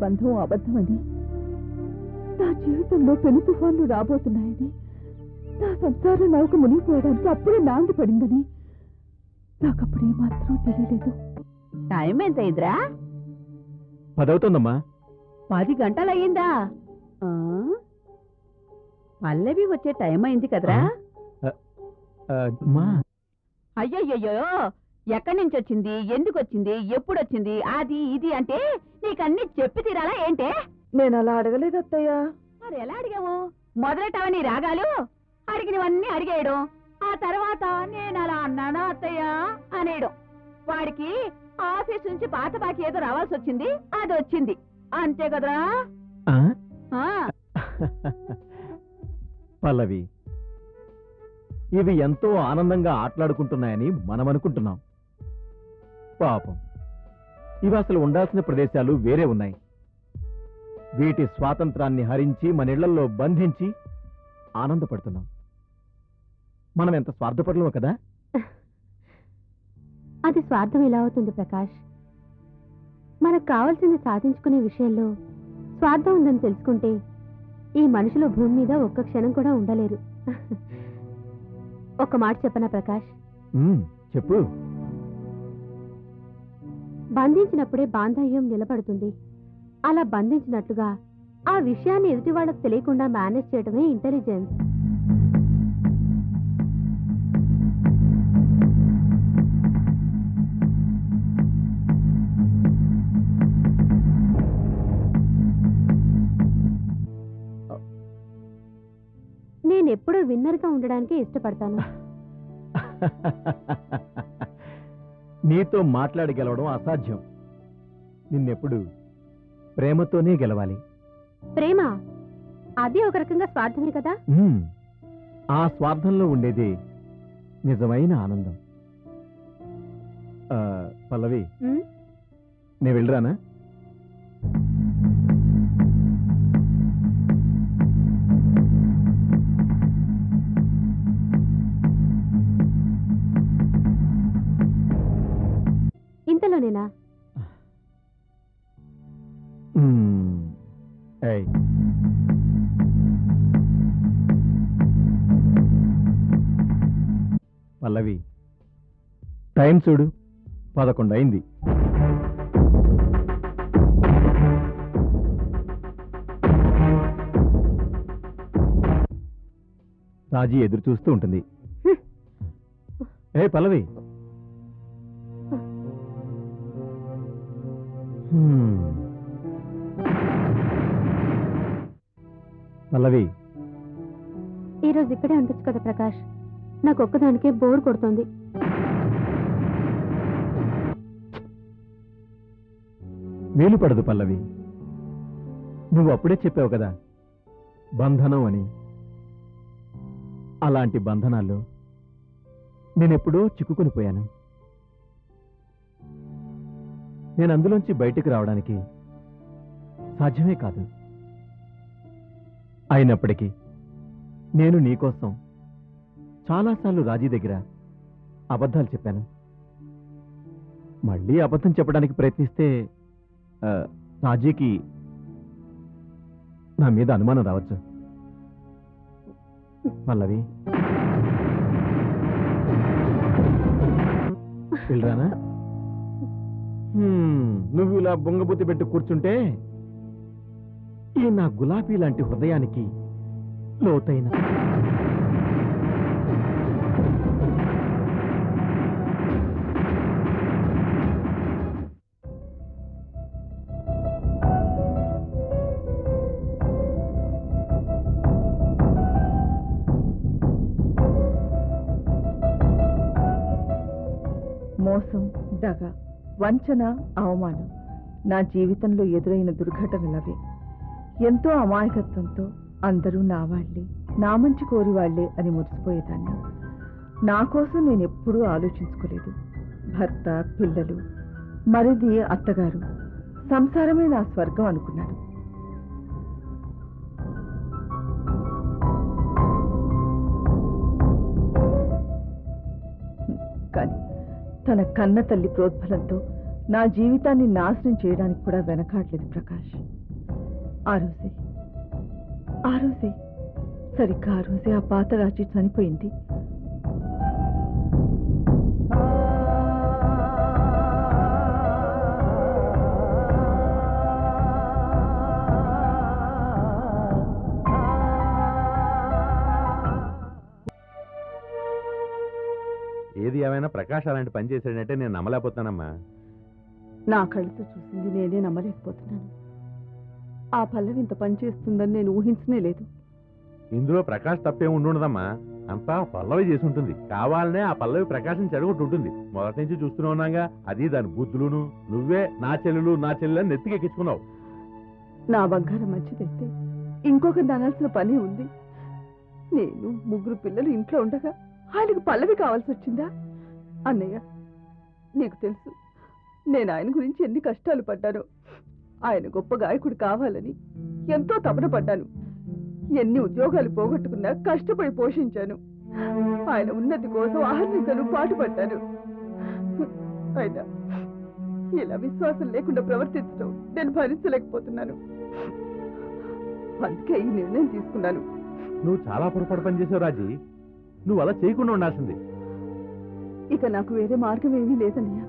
బంధం అబద్ధమని నా జీవితంలో పెను తుఫాన్లు రాబోతున్నాయని నా సంసార నౌక మునిగిపోవడానికి అప్పుడే నాంది పడిందని నాకప్పుడే మాత్రం తెలియలేదు. టైం ఎంత అయిందిరా? పదవుతుందమ్మా. పది గంటలయ్యిందా? ఆ? పల్లవి వచ్చే టైం అయింది కదరా? అమ్మా. అయ్యయ్యో ఎక్కడి నుంచి వచ్చింది? ఎందుకు వచ్చింది? ఎప్పుడు వచ్చింది? అది ఇది అంటే నీకన్నీ చెప్పి తీరాలా ఏంటే? నేను అలా అడగలేదు అత్తయ్య. మరి ఎలా అడిగావు? మొదలెట్టవా నీ రాగాలు? అడిగినవన్నీ అడిగేయడం. ఆ తర్వాత నేను అలా అన్నానా అత్తయ్య? అనేయడం. వాడికి ఆఫీస్ నుంచి పాత బాకి ఏదో రావాల్సి వచ్చింది. అది వచ్చింది. అంతే కదరా? ఆ? ఆ, పల్లవి ఇవి ఎంతో ఆనందంగా ఆటలాడుకుంటున్నాయని మనం అనుకుంటున్నాం పాపం. ఇవి అసలు ఉండాల్సిన ప్రదేశాలు వేరే ఉన్నాయి. వీటి స్వాతంత్రాన్ని హరించి మన ఇళ్ళలో బంధించి ఆనందపడుతున్నాం. మనం ఎంత స్వార్థపడలేమో కదా? అది స్వార్థం ఎలా అవుతుంది ప్రకాష్? మనకు కావాల్సింది సాధించుకునే విషయంలో స్వార్థం ఉందని తెలుసుకుంటే ఈ మనుషులు భూమి మీద ఒక్క క్షణం కూడా ఉండలేరు. ఒక మాట చెప్పనా ప్రకాష్? చెప్పు. బంధించినప్పుడే బాంధవ్యం నిలబడుతుంది. అలా బంధించినట్లుగా ఆ విషయాన్ని ఎదుటి వాళ్ళకి తెలియకుండా మేనేజ్ చేయడమే ఇంటెలిజెన్స్. నేనెప్పుడూ విన్నర్గా ఉండడానికే ఇష్టపడతాను. నీతో మాట్లాడి గెలవడం అసాధ్యం. నిన్నెప్పుడు ప్రేమతోనే గెలవాలి. ప్రేమ? అది ఒక రకంగా స్వార్థమే కదా? ఆ స్వార్థంలో ఉండేది నిజమైన ఆనందం. పల్లవి. నేను వెళ్ళరానా? ఏయ్. పల్లవి టైం చూడు. పదకొండు అయింది. రాజీ ఎదురు చూస్తూ ఉంటుంది. ఏ పల్లవి. పల్లవి. ఈ రోజు ఇక్కడే ఉండొచ్చు కదా ప్రకాష్. నాకు ఒక్కదానికే బోర్ కొడుతోంది. వీలు పడదు పల్లవి. నువ్వు అప్పుడే చెప్పావు కదా బంధనం అని. అలాంటి బంధనాల్లో నేనెప్పుడో చిక్కుకొని పోయాను. నేను అందులోంచి బయటికి రావడానికి సాధ్యమే కాదు. అయినప్పటికీ నేను నీకోసం చాలాసార్లు రాజీ దగ్గర అబద్ధాలు చెప్పాను. మళ్ళీ అబద్ధం చెప్పడానికి ప్రయత్నిస్తే రాజీకి నా మీద అనుమానం రావచ్చు. పల్లవి. హ్మ్, నువ్వు ఇలా బొంగబుద్ధి పెట్టి కూర్చుంటే ఈ నా గులాబీ లాంటి హృదయానికి లోతైన మోసం దగా. వంచన అవమానం నా జీవితంలో ఎదురైన దుర్ఘటనలవే. ఎంతో అమాయకత్వంతో అందరూ నా వాళ్ళే నా మంచి కోరివాళ్ళే అని మురిసిపోయేదాన్ని. నా కోసం నేను ఎప్పుడూ ఆలోచించుకోలేదు. భర్త పిల్లలు మరిది అత్తగారు సంసారమే నా స్వర్గం అనుకున్నాను కానీ తన కన్న తల్లి ప్రోద్బలంతో నా జీవితాన్ని నాశనం చేయడానికి కూడా వెనకాడలేదు ప్రకాష్. ఆ రోజే ఆ రోజే సరిగ్గా ఆ రోజే ఆ పాత రాజీ చనిపోయింది. ప్రకాష్ అలాంటి పని చేశాడంటే నేను నమ్మలేకపోతానమ్మా నా కళ్ళతో చూసింది నేనే నమ్మలేకపోతున్నాను. ఆ పల్లవి ఇంత పని చేస్తుందని నేను ఊహించనే లేదు. ఇందులో ప్రకాష్ తప్పే ఉండుండదమ్మా. అంతా పల్లవి చేసి ఉంటుంది. కావాలనే ఆ పల్లవి ప్రకాశం ఉంటుంది. మొదటి నుంచి చూస్తూనే ఉన్నాగా. అది దాని బుద్ధులును. నువ్వే నా చెల్లెలు నా చెల్లెలు నెత్తికెక్కించుకున్నావు. నా బంగారం మంచిదైతే ఇంకొకరిని అనాల్సిన పని ఉంది. నేను ముగ్గురు పిల్లలు ఇంట్లో ఉండగా ఆయనకు పల్లవి కావాల్సి వచ్చిందా? అన్నయ్య నీకు తెలుసు నేను ఆయన గురించి ఎన్ని కష్టాలు పడ్డానో. ఆయన గొప్ప గాయకుడు కావాలని ఎంతో తపన పడ్డాను. ఎన్ని ఉద్యోగాలు పోగొట్టుకున్నా కష్టపడి పోషించాను. ఆయన ఉన్నతి కోసం అహర్నిశలు పాటుపడ్డాను. అయినా ఇలా విశ్వాసం లేకుండా ప్రవర్తించడం నేను భరించలేకపోతున్నాను. అందుకే ఈ నిర్ణయం తీసుకున్నాను. నువ్వు చాలా పొరపాటు పని చేసావు రాజీ. నువ్వు అలా చేయకుండా ఉండాల్సింది. ఇక నాకు వేరే మార్గం ఏమీ లేదన్నయ్య.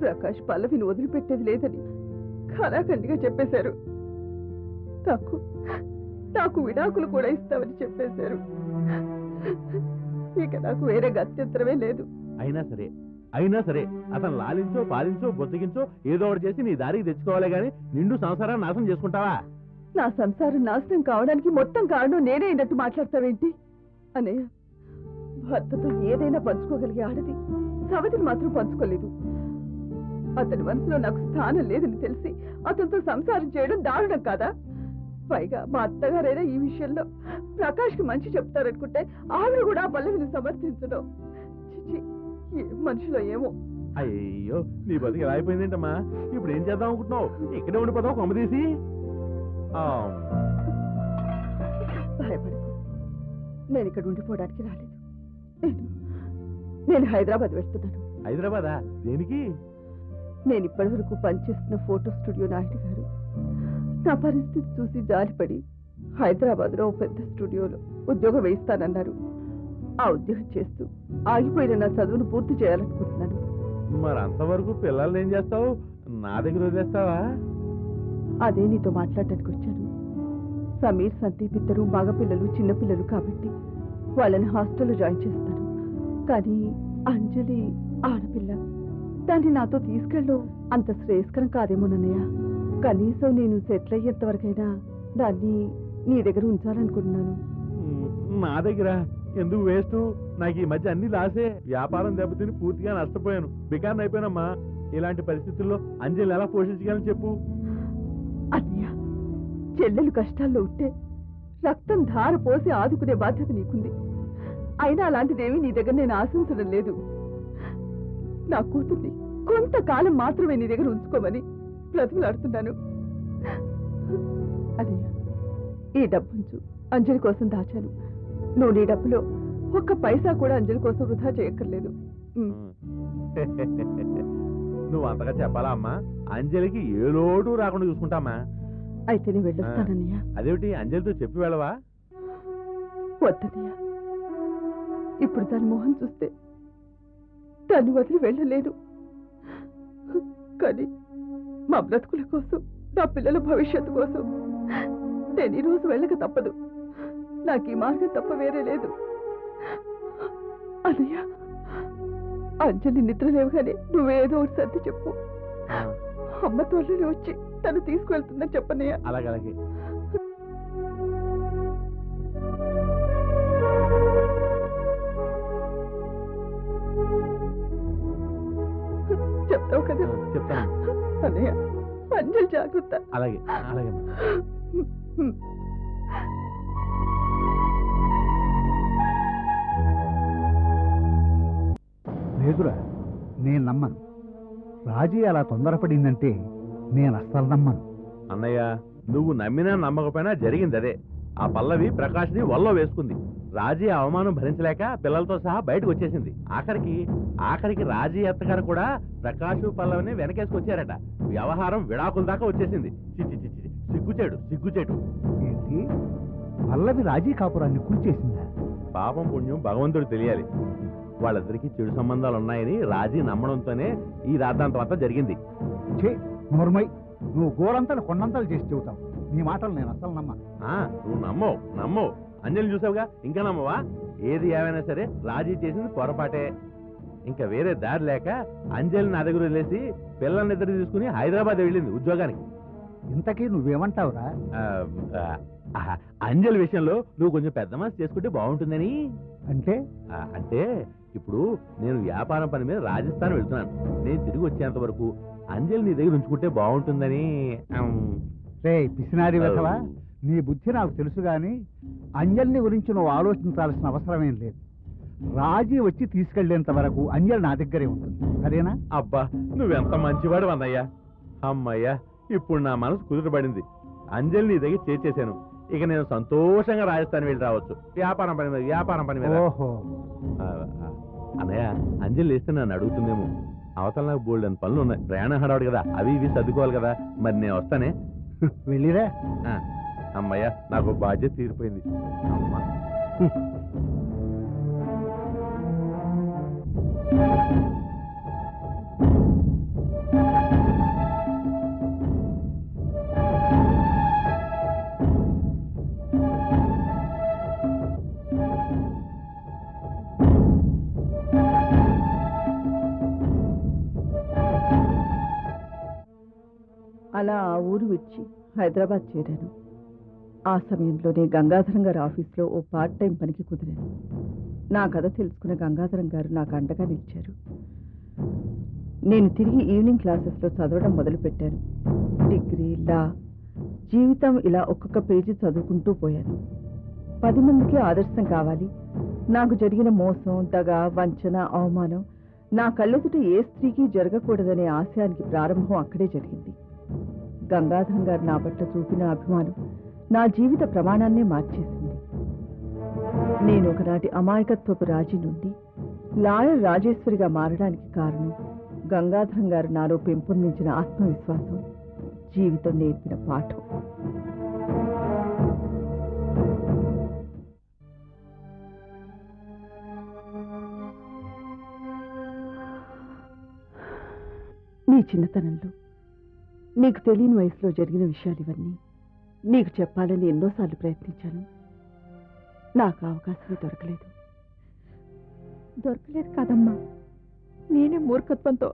ప్రకాష్ పల్లవిని వదిలిపెట్టేది లేదని ఖరాఖండిగా చెప్పేశారు. నాకు నాకు విడాకులు కూడా ఇస్తామని చెప్పేశారు. ఇక నాకు వేరే గత్యంతరమే లేదు. అయినా సరే అయినా సరే అతను లాలించో పాలించో బొద్దగించో ఏదో ఒకటి చేసి నీ దారికి తెచ్చుకోవాలి గాని నిండు సంసారాన్ని నాశనం చేసుకుంటావా? నా సంసారం నాశనం కావడానికి మొత్తం కారణం నేనే అయినట్టు మాట్లాడతావేంటి? అన్నయ్య భర్తతో ఏదైనా పంచుకోగలిగే ఆడది సవతిని మాత్రం పంచుకోలేదు. అతని మనసులో నాకు స్థానం లేదని తెలిసి అతనితో సంసారం చేయడం దారుణం కాదా? పైగా మా అత్తగారైనా ఈ విషయంలో ప్రకాష్కి మంచి చెప్తారనుకుంటే ఆవిడ కూడా పల్లవిని సమర్థించడం. చిచి ఏ మనిషిలో ఏమో. అయ్యో నీ బతికి ఎలా అయిపోయిందేంటమ్మా? ఇప్పుడు ఏం చేద్దాం అనుకుంటున్నావు? ఇక్కడే ఉండిపోతావు కొమ్మ తీసి. భయపడకు. నేను ఇక్కడ ఉండిపోవడానికి రాలేదు. నేను హైదరాబాద్ వెళ్తున్నాను. హైదరాబాదా? దేనికి? నేను ఇప్పటి వరకు పనిచేస్తున్న ఫోటో స్టూడియో నాయుడు గారు. నా పరిస్థితి చూసి జాలిపడి హైదరాబాద్లో పెద్ద స్టూడియోలో ఉద్యోగం వేయిస్తానన్నారు. ఆ ఉద్యోగం చేస్తూ ఆగిపోయిన నా చదువును పూర్తి చేయాలనుకుంటున్నాను. మరి అంతవరకు పిల్లల్ని ఏం చేస్తావు? నా దగ్గర వదిలేస్తావా? అదే నీతో మాట్లాడటానికి వచ్చాను. సమీర్ సందీప్ ఇద్దరు మగపిల్లలు చిన్నపిల్లలు కాబట్టి వాళ్ళని హాస్టల్లో జాయిన్ చేస్తాను. కానీ అంజలి ఆడపిల్ల. దాన్ని నాతో తీసుకెళ్ళు. అంత శ్రేయస్కరం కాదేమోనన్నయ్య కనీసం నేను సెటిల్ అయ్యేంత వరకైనా దాన్ని నీ దగ్గర ఉంచాలనుకుంటున్నాను. నా దగ్గర. ఎందుకు వేస్ట్? నాకు ఈ మధ్య అన్ని లాసే. వ్యాపారం దెబ్బతిని పూర్తిగా నష్టపోయాను. బికాన్ అయిపోయానమ్మా. ఇలాంటి పరిస్థితుల్లో అంజలి ఎలా పోషించగలని చెప్పు? అన్నయ్య చెల్లెలు కష్టాల్లో ఉంటే రక్తం ధార పోసి ఆదుకునే బాధ్యత నీకుంది. అయినా అలాంటిదేమీ నీ దగ్గర నేను ఆశించడం లేదు. నా కూతుర్ని కొంతకాలం మాత్రమే నీ దగ్గర ఉంచుకోమని బ్రతిమలాడుతున్నాను. అన్నయ్య ఈ డబ్బుంచు. అంజలి కోసం దాచాను. నువ్వు నీ డబ్బులో ఒక్క పైసా కూడా అంజలి కోసం వృధా చేయక్కర్లేదు. నువ్వు అంతగా చెప్పాలా అమ్మా? అంజలికి ఏ లోటు రాకుండా చూసుకుంటామా? అయితే నేను వెళ్ళొస్తానన్నయ్య. అదేమిటి? అంజలితో చెప్పి వెళ్ళవా? వద్దనయ్య ఇప్పుడు దాని మొహం చూస్తే దాన్ని వదిలి వెళ్ళలేను కానీ మా బ్రతుకుల కోసం నా పిల్లల భవిష్యత్తు కోసం నేను ఈరోజు వెళ్ళక తప్పదు. నాకు ఈ మార్గం తప్ప వేరే లేదు. అన్నయ్య అంజలి నిద్ర లేవగానే నువ్వేదో ఒకటి సర్ది చెప్పు. అమ్మ తోళ్ళని వచ్చి తను తీసుకువెళ్తుందని చెప్పనయ్య. అలాగే అలాగే. చెప్తావు కదా? చెప్తాను. అన్నయ్య అంజలి జాగ్రత్త. అలాగే అలాగే లేదురా నేను నమ్మను. రాజీ అలా తొందరపడిందంటే నేను అస్సలు నమ్మను. అన్నయ్య నువ్వు నమ్మినా నమ్మకపోయినా జరిగింది అదే. ఆ పల్లవి ప్రకాష్ని వల్లో వేసుకుంది. రాజీ అవమానం భరించలేక పిల్లలతో సహా బయటకు వచ్చేసింది. ఆఖరికి ఆఖరికి రాజీ అత్తగారు కూడా ప్రకాష్ పల్లవిని వెనకేసుకొచ్చారట. వ్యవహారం విడాకుల దాకా వచ్చేసింది. చిచ్చి చిచ్చి సిగ్గుచేడు సిగ్గుచేటు ఏంటి? పల్లవి రాజీ కాపురాన్ని కూల్చేసిందా? పాపం పుణ్యం భగవంతుడు తెలియాలి. వాళ్ళిద్దరికి చెడు సంబంధాలు ఉన్నాయని రాజీ నమ్మడంతోనే ఈ రాద్ధాంతం అంతా జరిగింది. చే నోర్మై నువ్వు గోరంతలు కొండంతలు చేసి చెబుతావు. నీ మాటలు నేను అసలు నమ్మను. ఆ నువ్వు నమ్మవు నమ్మవు. అంజలి చూసావుగా? ఇంకా నమ్మవా? ఏది ఏమైనా సరే రాజీ చేసింది పొరపాటే. ఇంకా వేరే దారి లేక అంజలి నా దగ్గర వదిలేసి పిల్లల్ని ఇద్దరు తీసుకుని హైదరాబాద్ వెళ్ళింది ఉద్యోగానికి. ఇంతకీ నువ్వేమంటావురా? అంజలి విషయంలో నువ్వు కొంచెం పెద్ద మనసు చేసుకుంటే బాగుంటుందని. అంటే? అంటే ఇప్పుడు నేను వ్యాపారం పని మీద రాజస్థాన్ వెళ్తున్నాను. నేను తిరిగి వచ్చేంత వరకు అంజలి నీ దగ్గర ఉంచుకుంటే బాగుంటుందని. రే పిసినారి వెధవా? నీ బుద్ధి నాకు తెలుసు గాని అంజలిని గురించి నువ్వు ఆలోచించాల్సిన అవసరమేం లేదు. రాజీ వచ్చి తీసుకెళ్ళేంత వరకు అంజలి నా దగ్గరే ఉంటుంది. సరేనా? అబ్బా నువ్వెంత మంచివాడు అన్నయ్యా. అమ్మయ్యా ఇప్పుడు నా మనసు కుదుటపడింది అంజలి నీ దగ్గర చేర్చేశాను. ఇక నేను సంతోషంగా రాజస్థాన్ వెళ్ళి రావచ్చు. వ్యాపారం పని మీద వ్యాపారం పని మీద. ఓహో. అన్నయ్య అంజలి లేస్తే నన్ను అడుగుతుందేమో. అవతల నాకు బోల్డ్ అని పనులు ఉన్నాయి. ప్రయాణం హడావుడు కదా. అవి ఇవి సర్దుకోవాలి కదా. మరి నేను వస్తానే. వెళ్ళిరా. అమ్మయ్య నాకు బాధ్యత తీరిపోయింది. అమ్మా. అలా ఆ ఊరు విడిచి హైదరాబాద్ చేరాను. ఆ సమయంలోనే గంగాధరం గారి ఆఫీస్లో ఓ పార్ట్ టైం పనికి కుదిరాను నా కథ తెలుసుకున్న గంగాధరం గారు నాకు అండగా నిలిచారు. నేను తిరిగి ఈవినింగ్ క్లాసెస్లో చదవడం మొదలుపెట్టాను. డిగ్రీ లా జీవితం ఇలా ఒక్కొక్క పేజీ చదువుకుంటూ పోయాను. పది మందికి ఆదర్శం కావాలి. నాకు జరిగిన మోసం దగ వంచన అవమానం నా కళ్ళెదుట ఏ స్త్రీకి జరగకూడదనే ఆశయానికి ప్రారంభం అక్కడే జరిగింది. గంగాధరం గారు నా పట్ల చూపిన అభిమానం నా జీవిత ప్రమాణాన్నే మార్చేసింది. నేను ఒకనాటి అమాయకత్వపు రాజీ నుండి లాయర్ రాజేశ్వరిగా మారడానికి కారణం గంగాధరం గారు నాలో పెంపొందించిన ఆత్మవిశ్వాసం జీవితం నేర్పిన పాఠం. నీ చిన్నతనంలో నీకు తెలియని వయసులో జరిగిన విషయాలు ఇవన్నీ నీకు చెప్పాలని ఎన్నోసార్లు ప్రయత్నించాను. నాకు అవకాశం దొరకలేదు. దొరకలేదు కాదమ్మా. నేనే మూర్ఖత్వంతో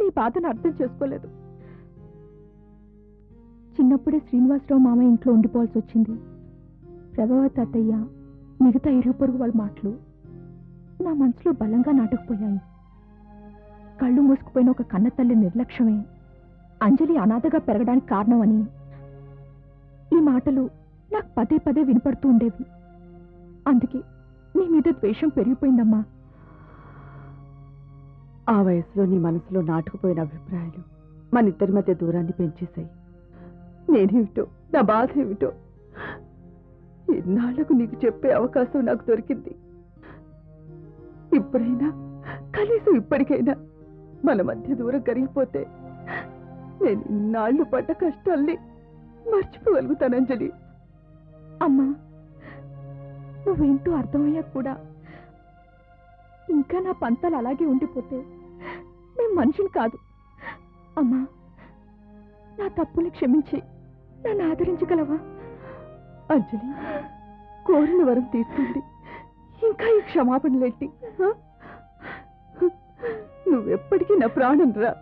నీ బాధను అర్థం చేసుకోలేదు. చిన్నప్పుడే శ్రీనివాసరావు మామ ఇంట్లో ఉండిపోవాల్సి వచ్చింది. ప్రభావ అత్తయ్య మిగతా ఇరుగు పొరుగు వాళ్ళ మాటలు నా మనసులో బలంగా నాటుకుపోయాయి. కళ్ళు మూసుకుపోయిన ఒక కన్నతల్లి నిర్లక్ష్యమే అంజలి అనాథగా పెరగడానికి కారణమని ఈ మాటలు నాకు పదే పదే వినపడుతూ ఉండేవి. అందుకే నీ మీద ద్వేషం పెరిగిపోయిందమ్మా. ఆ వయసులో నీ మనసులో నాటుకుపోయిన అభిప్రాయాలు మన ఇద్దరి మధ్య దూరాన్ని పెంచేశాయి. నేనేమిటో నా బాధ ఏమిటో ఎన్నాళ్ళకు నీకు చెప్పే అవకాశం నాకు దొరికింది. ఇప్పుడైనా కనీసం ఇప్పటికైనా మన మధ్య దూరం కరిగిపోతే నేను ఇన్నాళ్ళు పడ్డ కష్టాల్ని మర్చిపోగలుగుతాను అంజలి అమ్మా నువ్వేంటో అర్థమయ్యాక కూడా. ఇంకా నా పంతాలు అలాగే ఉండిపోతే నేను మనిషిని కాదు. అమ్మా నా తప్పుని క్షమించి నన్ను ఆదరించగలవా? అంజలి కోరిన వరం తీర్చుంది ఇంకా ఈ క్షమాపణలెట్టి నువ్వెప్పటికీ నా ప్రాణం రా